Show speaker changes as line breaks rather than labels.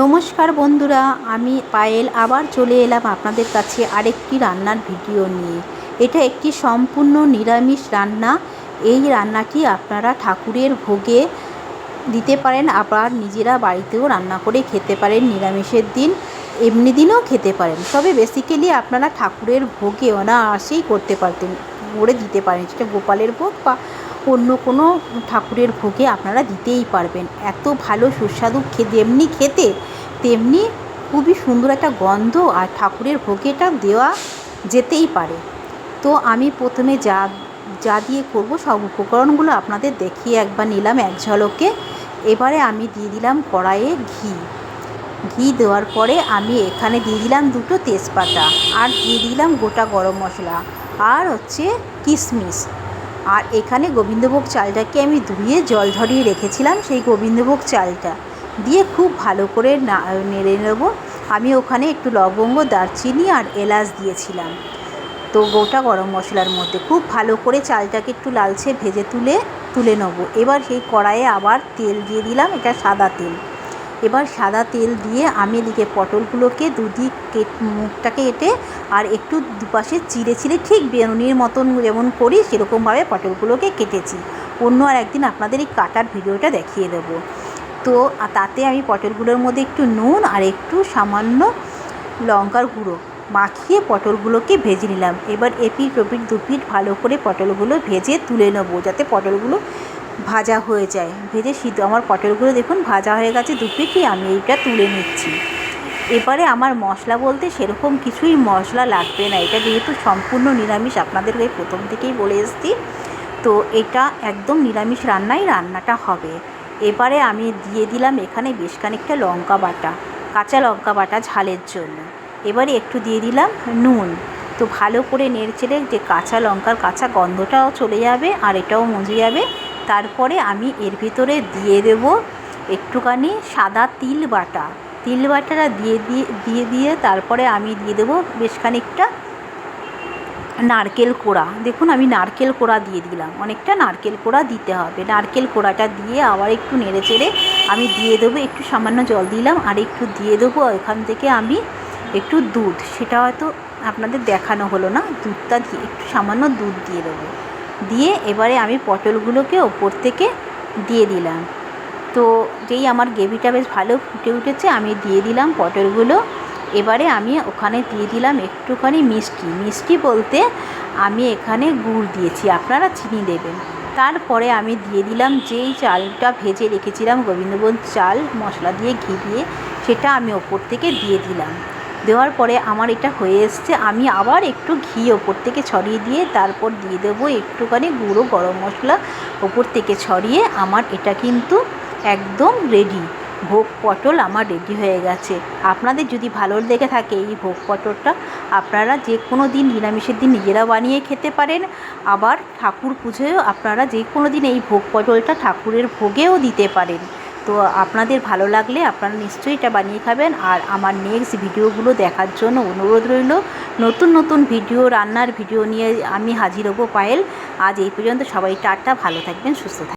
নমস্কার বন্ধুরা, আমি পায়েল আবার চলে এলাম আপনাদের কাছে আরেকটি রান্নার ভিডিও নিয়ে। এটা একটি সম্পূর্ণ নিরামিষ রান্না। এই রান্নাটি আপনারা ঠাকুরের ভোগে দিতে পারেন, আবার নিজেরা বাড়িতেও রান্না করে খেতে পারেন, নিরামিষের দিন এমনি দিনও খেতে পারেন। তবে বেসিক্যালি আপনারা ঠাকুরের ভোগে অনায়াসেই করতে পারতেন, করে দিতে পারেন। সেটা গোপালের ভোগ বা অন্য কোনো ঠাকুরের ভোগে আপনারা দিতেই পারবেন। এত ভালো সুস্বাদু যেমনি খেতে, তেমনি খুবই সুন্দর একটা গন্ধ আর ঠাকুরের ভোগে এটা দেওয়া যেতেই পারে। তো আমি প্রথমে যা যা দিয়ে করব সব উপকরণগুলো আপনাদের দেখিয়ে একবার নিলাম এক ঝলকে। এবারে আমি দিয়ে দিলাম কড়াইয়ে ঘি। ঘি দেওয়ার পরে আমি এখানে দিয়ে দিলাম দুটো তেজপাতা আর দিয়ে দিলাম গোটা গরম মশলা। আর হচ্ছে কিশমিশ। আর এখানে গোবিন্দভোগ চালটাকে আমি ধুয়ে জল ঝরিয়ে রেখেছিলাম সেই গোবিন্দভোগ চালটা। দিয়ে খুব ভালো করে না, নেড়ে নেব। আমি ওখানে একটু লবঙ্গ, দারচিনি আর এলাচ দিয়েছিলাম। তো গোটা গরম মশলার মধ্যে খুব ভালো করে চালটাকে একটু লালচে ভেজে তুলে তুলে নেব। এবার সেই কড়াইয়ে আবার তেল দিয়ে দিলাম, এটা সাদা তেল। এবার সাদা তেল দিয়ে আমি এদিকে পটলগুলোকে দুদিক কেট, মুখটাকে এঁটে আর একটু দুপাশে চিড়ে চিড়ে ঠিক বেনুনির মতন যেমন করি সেরকমভাবে পটলগুলোকে কেটেছি। অন্য আর একদিন আপনাদের এই কাটার ভিডিওটা দেখিয়ে দেবো। তো তাতে আমি পটলগুলোর মধ্যে একটু নুন আর একটু সামান্য লঙ্কার গুঁড়ো মাখিয়ে পটলগুলোকে ভেজে নিলাম। এবার এপিট ওপিট দুপিট ভালো করে পটলগুলো ভেজে তুলে নেব যাতে পটলগুলো ভাজা হয়ে যায়। ভেজে সিদ্ধ আমার পটলগুলো দেখুন, ভাজা হয়ে গেছে দুপিটই আমি এইটা তুলে নিচ্ছি। এবারে আমার মশলা বলতে সেরকম কিছুই মশলা লাগবে না। এটা যেহেতু সম্পূর্ণ নিরামিষ, আপনাদের আপনাদেরকে প্রথম থেকেই বলে এসছি। তো এটা একদম নিরামিষ রান্নাই রান্নাটা হবে। এবারে আমি দিয়ে দিলাম এখানে বেশ খানিকটা লঙ্কা বাটা, কাঁচা লঙ্কা বাটা ঝালের জন্য। এবারে একটু দিয়ে দিলাম নুন। তো ভালো করে নেড়েচেড়ে যে কাঁচা লঙ্কার কাঁচা গন্ধটাও চলে যাবে আর এটাও মজে যাবে। তারপরে আমি এর ভিতরে দিয়ে দেব একটুখানি সাদা তিল বাটা। তিল বাটাটা দিয়ে দিয়ে দিয়ে দিয়ে তারপরে আমি দিয়ে দেবো বেশ খানিকটা নারকেল কোড়া। দেখুন আমি নারকেল কোড়া দিয়ে দিলাম। অনেকটা নারকেল কোড়া দিতে হবে। নারকেল কোড়াটা দিয়ে আবার একটু নেড়ে চেড়ে আমি দিয়ে দেবো, একটু সামান্য জল দিলাম আর একটু দিয়ে দেবো এখান থেকে আমি একটু দুধ। সেটা হয়তো আপনাদের দেখানো হলো না। দুধটা দিয়ে একটু সামান্য দুধ দিয়ে দেবো। দিয়ে এবারে আমি পটলগুলোকে ওপর থেকে দিয়ে দিলাম। তো যেই আমার গ্রেভিটা বেশ ভালো ফুটে উঠেছে, আমি দিয়ে দিলাম পটলগুলো। এবারে আমি ওখানে দিয়ে দিলাম একটুখানি মিষ্টি। মিষ্টি বলতে আমি এখানে গুড় দিয়েছি, আপনারা চিনি দেবেন। তারপরে আমি দিয়ে দিলাম যেই চালটা ভেজে রেখেছিলাম গোবিন্দভোগ চাল মশলা দিয়ে ঘি দিয়ে, সেটা আমি ওপর থেকে দিয়ে দিলাম। দেওয়ার পরে আমার এটা হয়ে এসছে, আমি আবার একটু ঘি ওপর থেকে ছড়িয়ে দিয়ে তারপর দিয়ে দেবো একটুখানি গুঁড়ো গরম মশলা ওপর থেকে ছড়িয়ে, আমার এটা কিন্তু একদম রেডি ভোগ পটল আমার রেডি হয়ে গেছে। আপনাদের যদি ভালো লেগে থাকে এই ভোগ পটলটা, আপনারা যে কোনো দিন নিরামিষের দিন নিজেরা বানিয়ে খেতে পারেন। আবার ঠাকুর পুজোয়ও আপনারা যে কোনো দিন এই ভোগ পটলটা ঠাকুরের ভোগেও দিতে পারেন। তো আপনাদের ভালো লাগলে আপনারা নিশ্চয়ই এটা বানিয়ে খাবেন। আর আমার নেক্সট ভিডিওগুলো দেখার জন্য অনুরোধ রইল, নতুন নতুন ভিডিও রান্নার ভিডিও নিয়ে আমি হাজির হব পায়েল। আজ এই পর্যন্ত সবাই টাটা, ভালো থাকবেন, সুস্থ থাকবেন।